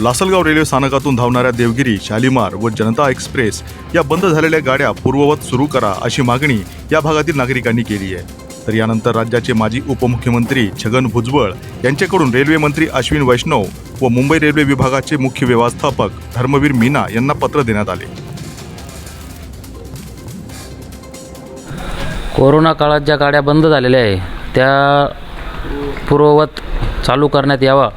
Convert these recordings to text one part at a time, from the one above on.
Lasalgaon railway स्थानकातून धावणाऱ्या देवगिरी शालिमार व जनता एक्सप्रेस या बंद झालेल्या गाड्या पूर्ववत सुरू करा अशी मागणी या भागातील नागरिकांनी केली आहे. तर यानंतर राज्याचे माजी उपमुख्यमंत्री छगन भुजबळ यांच्याकडून रेल्वे मंत्री अश्विन वैष्णव व मुंबई रेल्वे विभागाचे मुख्य व्यवस्थापक धर्मवीर मीना यांना पत्र देण्यात आले. कोरोना काळात ज्या गाड्या बंद झालेल्या आहे त्या पूर्ववत चालू करण्यात यावा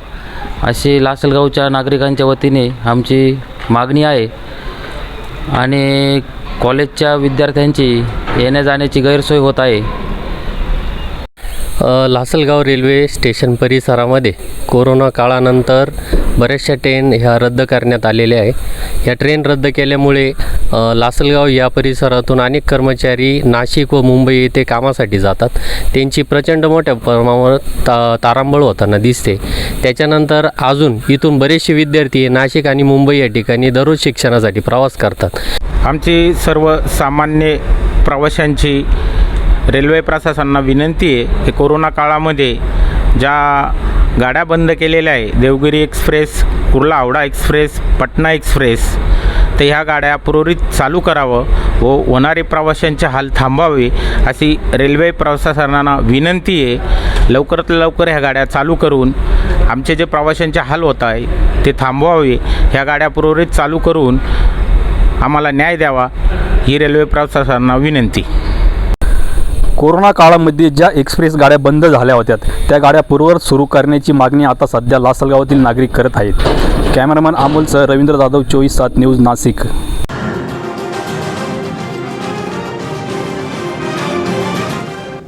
अशी लासलगावच्या नागरिकांच्या वतीने आमची मागणी आहे. आणि कॉलेजच्या विद्यार्थ्यांची येण्या जाण्याची गैरसोय होत आहे. लासलगाव रेल्वे स्टेशन परिसरामध्ये कोरोना काळानंतर बऱ्याचशा ट्रेन ह्या रद्द करण्यात आलेल्या आहे. या ट्रेन रद्द केल्यामुळे लासलगाव या परिसरातून अनेक कर्मचारी नाशिक व मुंबई येथे कामासाठी जातात. त्यांची प्रचंड मोठ्या प्रमाणावर ता तारांबळ होताना दिसते. त्याच्यानंतर अजून इथून बरेचसे विद्यार्थी नाशिक आणि मुंबई या ठिकाणी दररोज शिक्षणासाठी प्रवास करतात. आमची सर्व सामान्य प्रवाशांची रेल्वे प्रशासनाला विनंती आहे की कोरोना काळामध्ये ज्या गाड्या बंद केलेल्या आहे Devgiri express Kurla Howrah express Patna express तर ह्या गाड्या पूर्वरित चालू करावं व होणारे प्रवाशांचे हाल थांबावे अशी रेल्वे प्रशासनाला विनंती आहे. लवकरात लवकर ह्या गाड्या चालू करून आमचे जे प्रवाशांचे हाल होत आहे ते थांबवावे. ह्या गाड्या पूर्वरित चालू करून आम्हाला न्याय द्यावा ही रेल्वे प्रशासनाला विनंती. कोरोना काळामध्ये ज्या एक्सप्रेस गाड्या बंद झाल्या होत्या त्या गाड्या पूर्ववत सुरू करण्याची मागणी आता सध्या लासलगावातील नागरिक करत आहेत. कॅमेरामॅन अमोलसह रवींद्र जाधव चोवीस सात न्यूज नाशिक.